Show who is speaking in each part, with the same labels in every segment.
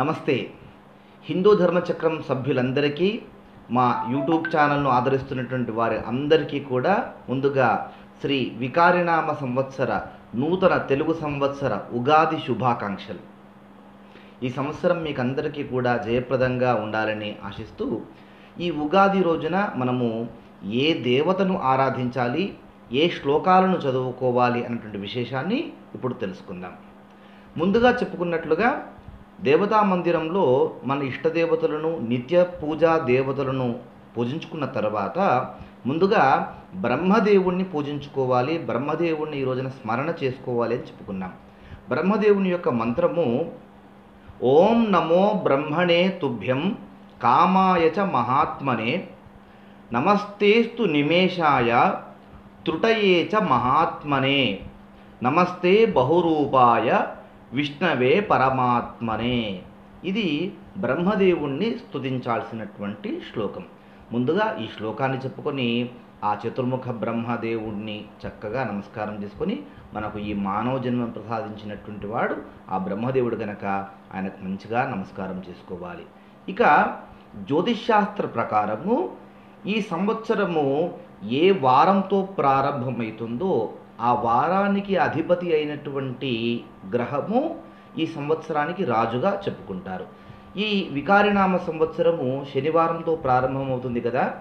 Speaker 1: నమస్తే. హిందూ ధర్మచక్రం సభ్యులందరికీ మా యూట్యూబ్ ఛానల్ను ఆదరిస్తున్నటువంటి వారి అందరికీ కూడా ముందుగా శ్రీ వికారినామ సంవత్సర నూతన తెలుగు సంవత్సర ఉగాది శుభాకాంక్షలు. ఈ సంవత్సరం మీకు అందరికీ కూడా జయప్రదంగా ఉండాలని ఆశిస్తూ ఈ ఉగాది రోజున మనము ఏ దేవతను ఆరాధించాలి ఏ శ్లోకాలను చదువుకోవాలి అన్నటువంటి విశేషాన్ని ఇప్పుడు తెలుసుకుందాం. ముందుగా చెప్పుకున్నట్లుగా దేవతా మందిరంలో మన ఇష్టదేవతలను నిత్య పూజా దేవతలను పూజించుకున్న తర్వాత ముందుగా బ్రహ్మదేవుణ్ణి పూజించుకోవాలి బ్రహ్మదేవుణ్ణి ఈ రోజున స్మరణ చేసుకోవాలి అని చెప్పుకున్నాం. బ్రహ్మదేవుని యొక్క మంత్రము ఓం నమో బ్రహ్మణే తుభ్యం కామాయ చ మహాత్మనే నమస్తేస్తు నిమేషాయ త్రుటయే చ మహాత్మనే నమస్తే బహురూపాయ విష్ణవే పరమాత్మనే. ఇది బ్రహ్మదేవుణ్ణి స్తుతించాల్సినటువంటి శ్లోకం. ముందుగా ఈ శ్లోకాన్ని చెప్పుకొని ఆ చతుర్ముఖ బ్రహ్మదేవుణ్ణి చక్కగా నమస్కారం చేసుకొని మనకు ఈ మానవ జన్మం ప్రసాదించినటువంటి వాడు ఆ బ్రహ్మదేవుడు కనుక ఆయనకు మంచిగా నమస్కారం చేసుకోవాలి. ఇక జ్యోతిష్శాస్త్ర ప్రకారము ఈ సంవత్సరము ఏ వారంతో ప్రారంభమవుతుందో ఆ వారానికి అధిపతి అయినటువంటి గ్రహము ఈ సంవత్సరానికి రాజుగా చెప్పుకుంటారు. ఈ వికారినామ సంవత్సరము శనివారంతో ప్రారంభమవుతుంది కదా.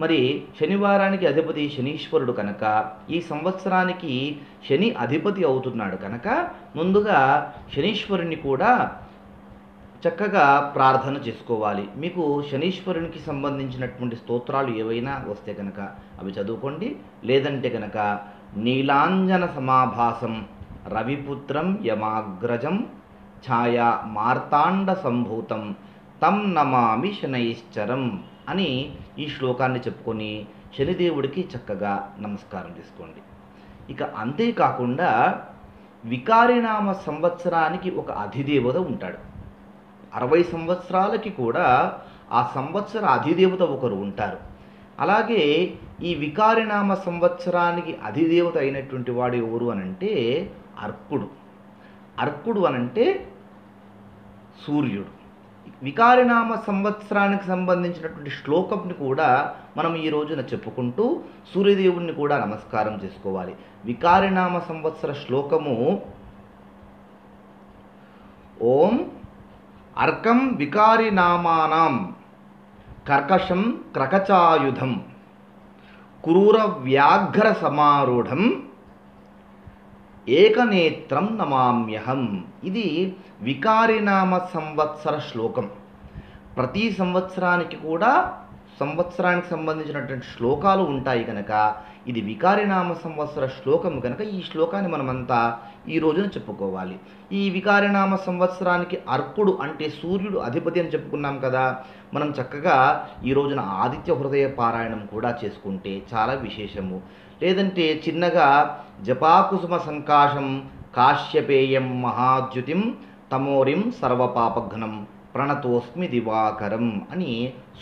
Speaker 1: మరి శనివారానికి అధిపతి శనీశ్వరుడు కనుక ఈ సంవత్సరానికి శని అధిపతి అవుతున్నాడు కనుక ముందుగా శనీశ్వరుని కూడా చక్కగా ప్రార్థన చేసుకోవాలి. మీకు శనీశ్వరునికి సంబంధించినటువంటి స్తోత్రాలు ఏవైనా వస్తే కనుక అవి చదువుకోండి. లేదంటే కనుక నీలాంజన సమాభాసం రవిపుత్రం యమాగ్రజం ఛాయా మార్తాండ సంభూతం తం నమామి శనైశ్చరం అని ఈ శ్లోకాన్ని చెప్పుకొని శనిదేవుడికి చక్కగా నమస్కారం చేసుకోండి. ఇక అంతేకాకుండా వికారినామ సంవత్సరానికి ఒక అధిదేవత ఉంటాడు. అరవై సంవత్సరాలకి కూడా ఆ సంవత్సర అధిదేవత ఒకరు ఉంటారు. అలాగే ఈ వికారినామ సంవత్సరానికి అధిదేవత అయినటువంటి వాడు ఎవరు అనంటే అర్కుడు. అర్కుడు అనంటే సూర్యుడు. వికారినామ సంవత్సరానికి సంబంధించినటువంటి శ్లోకంని కూడా మనం ఈ రోజున చెప్పుకుంటూ సూర్యదేవుడిని కూడా నమస్కారం చేసుకోవాలి. వికారినామ సంవత్సర శ్లోకము ఓం అర్కం వికారినామానాం కర్కషం క్రకచాయుధం క్రూర వ్యాఘ్ర సమారూఢం ఏకనేత్రం నమామ్యహం. ఇది వికారినామ సంవత్సర శ్లోకం. ప్రతి సంవత్సరానికి కూడా సంవత్సరానికి సంబంధించినటువంటి శ్లోకాలు ఉంటాయి కనుక ఇది వికారినామ సంవత్సర శ్లోకం కనుక ఈ శ్లోకాన్ని మనమంతా ఈ రోజున చెప్పుకోవాలి. ఈ వికారినామ సంవత్సరానికి అర్కుడు అంటే సూర్యుడు అధిపతి అని చెప్పుకున్నాం కదా మనం చక్కగా ఈ రోజున ఆదిత్య హృదయ పారాయణం కూడా చేసుకుంటే చాలా విశేషము. లేదంటే చిన్నగా జపాకుసుమ సంకాశం కాశ్యపేయం మహాద్యుతిం తమోరిం సర్వపాపఘ్నం ప్రణతోస్మి దివాకరం అని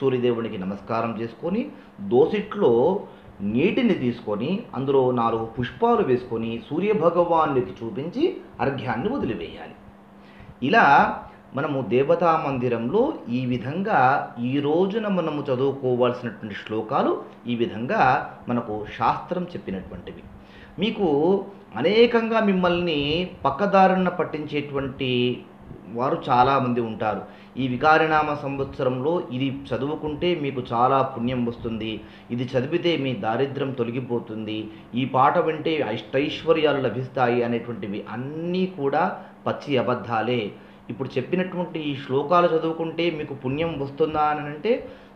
Speaker 1: సూర్యదేవునికి నమస్కారం చేసుకొని దోసిట్లో నీటిని తీసుకొని అందులో నాలుగు పుష్పాలు వేసుకొని సూర్యభగవానుడికి చూపించి అర్ఘ్యాన్ని వదిలివేయాలి. ఇలా మనము దేవతా మందిరంలో ఈ విధంగా ఈ రోజున మనము చదువుకోవాల్సినటువంటి శ్లోకాలు ఈ విధంగా మనకు శాస్త్రం చెప్పినటువంటివి. మీకు అనేకంగా మిమ్మల్ని పక్కదారున్న పట్టించేటువంటి వారు చాలామంది ఉంటారు. ఈ వికారినామ సంవత్సరంలో ఇది చదువుకుంటే మీకు చాలా పుణ్యం వస్తుంది. ఇది చదివితే మీ దారిద్ర్యం తొలగిపోతుంది. ఈ పాట వింటే అష్టైశ్వర్యాలు లభిస్తాయి అనేటువంటివి అన్నీ కూడా పచ్చి అబద్ధాలే. ఇప్పుడు చెప్పినటువంటి ఈ శ్లోకాలు చదువుకుంటే మీకు పుణ్యం వస్తుందా అని అంటే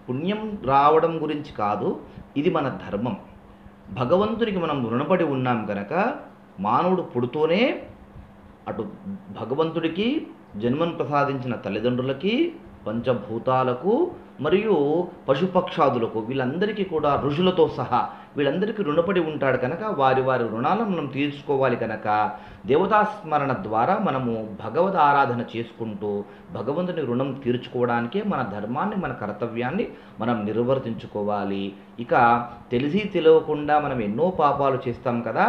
Speaker 1: పుణ్యం రావడం గురించి కాదు ఇది మన ధర్మం. భగవంతునికి మనం రుణపడి ఉన్నాం కనుక మానవుడు పుడుతూనే అటు భగవంతుడికి జన్మను ప్రసాదించిన తల్లిదండ్రులకి పంచభూతాలకు మరియు పశుపక్షాదులకు వీళ్ళందరికీ కూడా ఋషులతో సహా వీళ్ళందరికీ రుణపడి ఉంటాడు కనుక వారి వారి రుణాలను మనం తీర్చుకోవాలి కనుక దేవతాస్మరణ ద్వారా మనము భగవద్ ఆరాధన చేసుకుంటూ భగవంతుని రుణం తీర్చుకోవడానికే మన ధర్మాన్ని మన కర్తవ్యాన్ని మనం నిర్వర్తించుకోవాలి. ఇక తెలిసి తెలియకుండా మనం ఎన్నో పాపాలు చేస్తాం కదా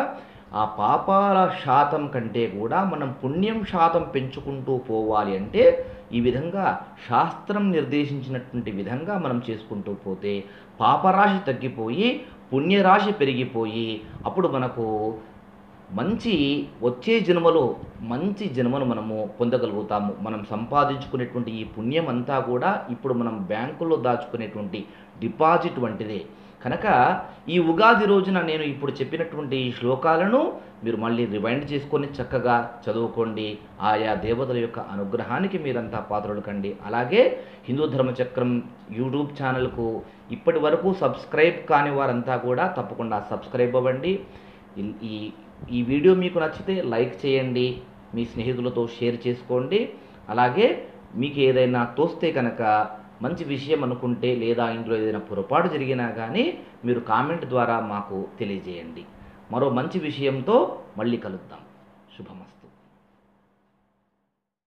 Speaker 1: ఆ పాపాల శాతం కంటే కూడా మనం పుణ్యం శాతం పెంచుకుంటూ పోవాలి అంటే ఈ విధంగా శాస్త్రం నిర్దేశించినటువంటి విధంగా మనం చేసుకుంటూ పోతే పాపరాశి తగ్గిపోయి పుణ్యరాశి పెరిగిపోయి అప్పుడు మనకు మంచి వచ్చే జన్మలో మంచి జన్మను మనము పొందగలుగుతాము. మనం సంపాదించుకునేటువంటి ఈ పుణ్యం అంతా కూడా ఇప్పుడు మనం బ్యాంకులో దాచుకునేటువంటి డిపాజిట్ వంటిదే. కనుక ఈ ఉగాది రోజున నేను ఇప్పుడు చెప్పినటువంటి ఈ శ్లోకాలను మీరు మళ్ళీ రివైండ్ చేసుకొని చక్కగా చదువుకోండి. ఆయా దేవతల యొక్క అనుగ్రహానికి మీరంతా పాత్రలు కండి. అలాగే హిందూ ధర్మచక్రం యూట్యూబ్ ఛానల్కు ఇప్పటి వరకు సబ్స్క్రైబ్ కాని వారంతా కూడా తప్పకుండా సబ్స్క్రైబ్ అవ్వండి. ఈ- ఈ ఈ వీడియో మీకు నచ్చితే లైక్ చేయండి. మీ స్నేహితులతో షేర్ చేసుకోండి. అలాగే మీకు ఏదైనా తోస్తే కనుక మంచి విషయం అనుకుంటే లేదా ఇందులో ఏదైనా పొరపాటు జరిగినా కానీ మీరు కామెంట్ ద్వారా మాకు తెలియజేయండి. మరో మంచి విషయంతో మళ్ళీ కలుద్దాం. శుభమస్తు.